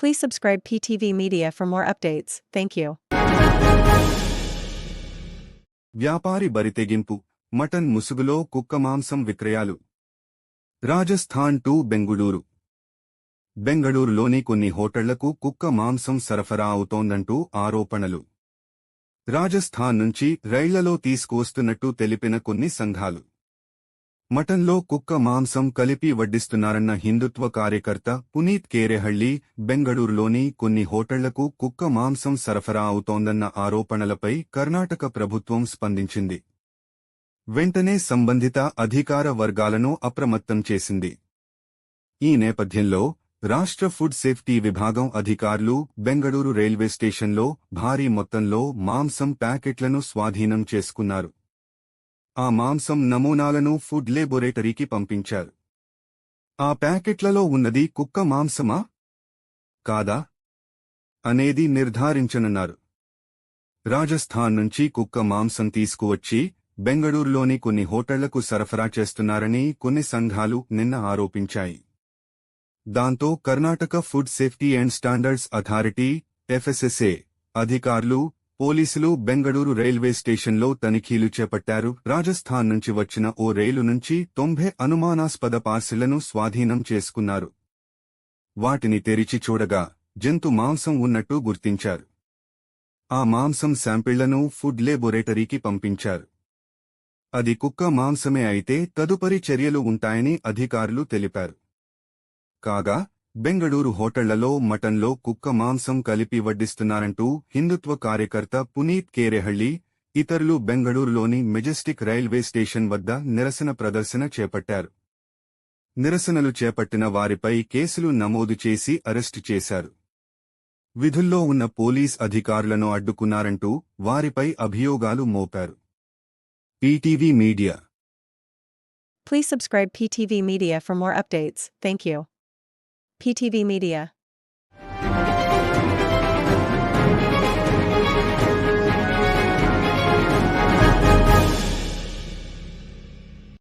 Please subscribe PTV Media for more updates. Thank you. వ్యాపారి బరితెగింపు mutton ముసుగులో కుక్క మాంసం విక్రయాలు రాజస్థాన్ టు బెంగుళూరు బెంగళూరులోని కొన్ని హోటళ్ళకు కుక్క మాంసం సరఫరా అవుతోందంటూ ఆరోపణలు రాజస్థాన్ నుంచి రైళ్ళలో తీసుకువస్తున్నట్టు తెలిపిన కొన్ని సంఘాలు మటన్లో కుక్క మాంసం కలిపి వడ్డిస్తున్నారన్న హిందుత్వ కార్యకర్త పునీత్ కేరెహళ్ళి బెంగళూరులోని కొన్ని హోటళ్ళకు కుక్క మాంసం సరఫరా అవుతోందన్న ఆరోపణలపై కర్ణాటక ప్రభుత్వం స్పందించింది. వెంటనే సంబంధిత అధికార వర్గాలను అప్రమత్తం చేసింది. ఈ నేపథ్యంలో రాష్ట్ర ఫుడ్ సేఫ్టీ విభాగం అధికారులు బెంగళూరు రైల్వే స్టేషన్లో భారీ మొత్తంలో మాంసం ప్యాకెట్లను స్వాధీనం చేసుకున్నారు. ఆ మాంసం నమూనాలను ఫుడ్ లేబొరేటరీకి పంపించారు. ఆ ప్యాకెట్లలో ఉన్నది కుక్క మాంసమా? కాదా? అనేది నిర్ధారించనున్నారు. రాజస్థాన్ నుంచి కుక్క మాంసం తీసుకువచ్చి బెంగళూరులోని కొన్ని హోటళ్ళకు సరఫరా చేస్తున్నారని కొన్ని సంఘాలు నిన్న ఆరోపించాయి. దాంతో Karnataka food safety and standards authority FSSA అధికారులు పోలీసులు బెంగళూరు రైల్వే స్టేషన్లో తనిఖీలు చేపట్టారు. రాజస్థాన్ నుంచి వచ్చిన ఓ రైలు నుంచి తొంభై అనుమానాస్పద పార్సిళ్ళను స్వాధీనం చేసుకున్నారు. వాటిని తెరిచి చూడగా జంతు మాంసం ఉన్నట్టు గుర్తించారు. ఆ మాంసం శాంపిళ్ళను ఫుడ్ లేబొరేటరీకి పంపించారు. అది కుక్క మాంసమే అయితే తదుపరి చర్యలు ఉంటాయని అధికారులు తెలిపారు. కాగా బెంగళూరు హోటళ్ళలో మటన్లో కుక్క మాంసం కలిపి వడ్డిస్తున్నారంటూ హిందుత్వ కార్యకర్త పునీత్ కేరెహళ్ళి ఇతరులు బెంగళూరులోని మెజెస్టిక్ రైల్వే స్టేషన్ వద్ద నిరసన ప్రదర్శన చేపట్టారు నిరసనలు చేపట్టిన వారిపై కేసులు నమోదు చేసి అరెస్టు చేశారు విధుల్లో ఉన్న పోలీస్ అధికారులను అడ్డుకున్నారంటూ వారిపై అభియోగాలు మోపారు PTV media Please subscribe PTV Media for more updates. Thank you. PTV Media.